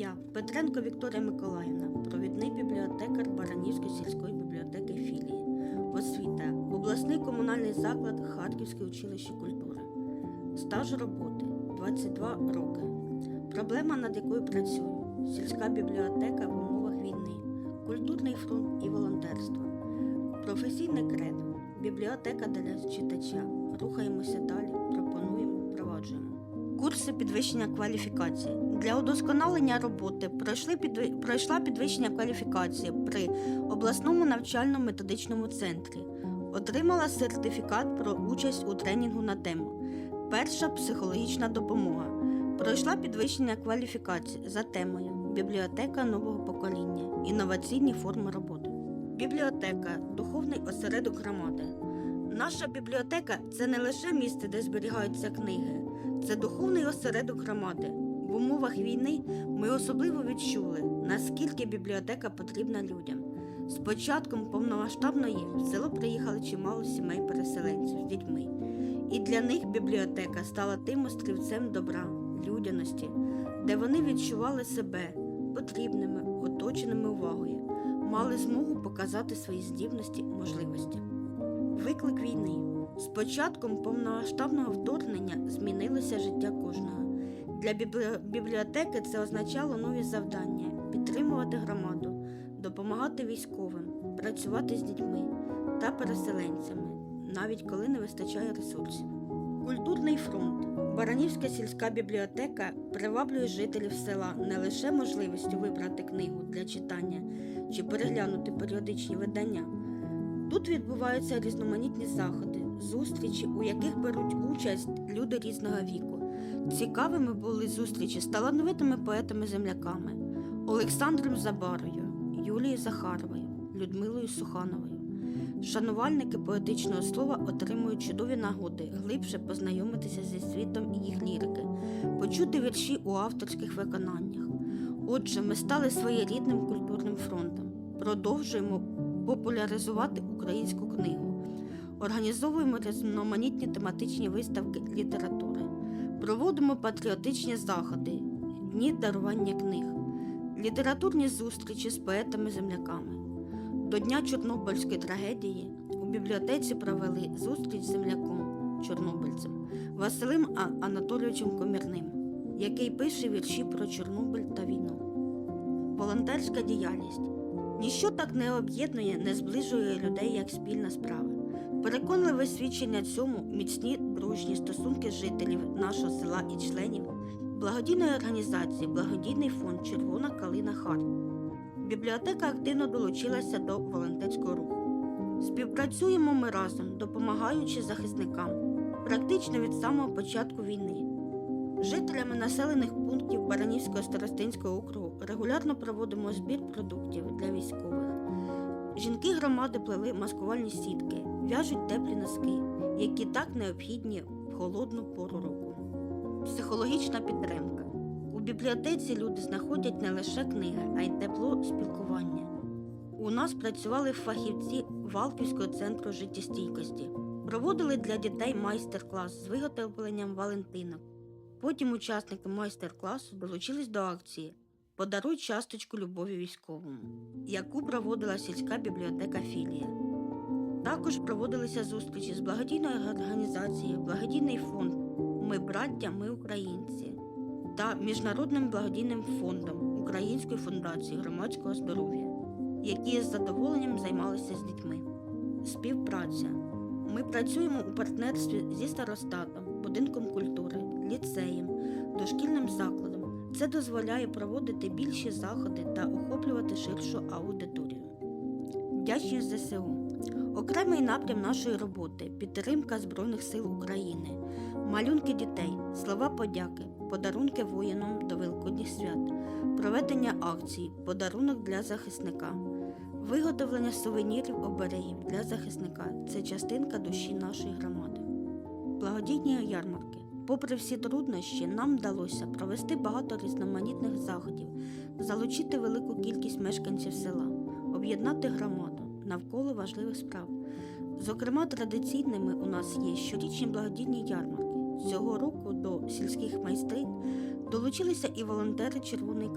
Я, Петренко Вікторія Миколаївна, провідний бібліотекар Баранівської сільської бібліотеки філії. Освіта. Обласний комунальний заклад Харківське училище культури. Стаж роботи 22 роки. Проблема, над якою працюю. Сільська бібліотека в умовах війни, культурний фронт і волонтерство. Професійне кредо. Бібліотека для читача. Рухаємося далі, пропонуємо, впроваджуємо. Курси підвищення кваліфікації. Для удосконалення роботи пройшли підви- пройшла підвищення кваліфікації при обласному навчально-методичному центрі. Отримала сертифікат про участь у тренінгу на тему. Перша психологічна допомога. Пройшла підвищення кваліфікації за темою Бібліотека нового покоління. Інноваційні форми роботи. Бібліотека духовний осередок громади. Наша бібліотека це не лише місце, де зберігаються книги, це духовний осередок громади. В умовах війни ми особливо відчули, наскільки бібліотека потрібна людям. З початком повномасштабної в село приїхали чимало сімей переселенців з дітьми. І для них бібліотека стала тим острівцем добра, людяності, де вони відчували себе потрібними, оточеними увагою, мали змогу показати свої здібності, можливості. Виклик війни. З початком повномасштабного вторгнення змінилося життя кожного. Для бібліотеки це означало нові завдання: підтримувати громаду, допомагати військовим, працювати з дітьми та переселенцями, навіть коли не вистачає ресурсів. Культурний фронт. Баранівська сільська бібліотека приваблює жителів села не лише можливістю вибрати книгу для читання чи переглянути періодичні видання. Тут відбуваються різноманітні заходи, зустрічі, у яких беруть участь люди різного віку. Цікавими були зустрічі з талановитими поетами-земляками Олександром Забарою, Юлією Захаровою, Людмилою Сухановою. Шанувальники поетичного слова отримують чудові нагоди глибше познайомитися зі світом і їх лірики, почути вірші у авторських виконаннях. Отже, ми стали своєрідним культурним фронтом. Продовжуємо популяризувати українську книгу, організовуємо різноманітні тематичні виставки літератури, проводимо патріотичні заходи, дні дарування книг, літературні зустрічі з поетами-земляками. До Дня Чорнобильської трагедії у бібліотеці провели зустріч з земляком чорнобильцем Василем Анатолійовичем Комірним, який пише вірші про Чорнобиль та війну. Волонтерська діяльність. Ніщо так не об'єднує, не зближує людей, як спільна справа. Переконливе свідчення цьому міцні дружні стосунки жителів нашого села і членів благодійної організації Благодійний фонд Червона калина Харт. Бібліотека активно долучилася до волонтерського руху. Співпрацюємо ми разом, допомагаючи захисникам, практично від самого початку війни. Жителями населених пунктів Баранівського старостинського округу регулярно проводимо збір продуктів для військових. Жінки громади плели маскувальні сітки, в'яжуть теплі носки, які так необхідні в холодну пору року. Психологічна підтримка. У бібліотеці люди знаходять не лише книги, а й тепло спілкування. У нас працювали фахівці Валківського центру життєстійкості, проводили для дітей майстер-клас з виготовленням валентинок. Потім учасники майстер-класу долучились до акції Подаруй часточку любові військовому, яку проводила сільська бібліотека філія. Також проводилися зустрічі з благодійною організацією Благодійний фонд Ми браття, ми українці та Міжнародним благодійним фондом Української фундації громадського здоров'я, які з задоволенням займалися з дітьми. Співпраця. Ми працюємо у партнерстві зі старостатом, будинком культури, ліцеєм, дошкільним закладом. Це дозволяє проводити більші заходи та охоплювати ширшу аудиторію. Вдячність ЗСУ. Окремий напрям нашої роботи підтримка Збройних сил України, малюнки дітей, слова подяки, подарунки воїнам до Великодніх свят, проведення акцій, подарунок для захисника, виготовлення сувенірів оберегів для захисника це частинка душі нашої громади. Благодійні ярмарки. Попри всі труднощі, нам вдалося провести багато різноманітних заходів, залучити велику кількість мешканців села, об'єднати громаду навколо важливих справ. Зокрема, традиційними у нас є щорічні благодійні ярмарки. Цього року до сільських майстринь долучилися і волонтери Червоний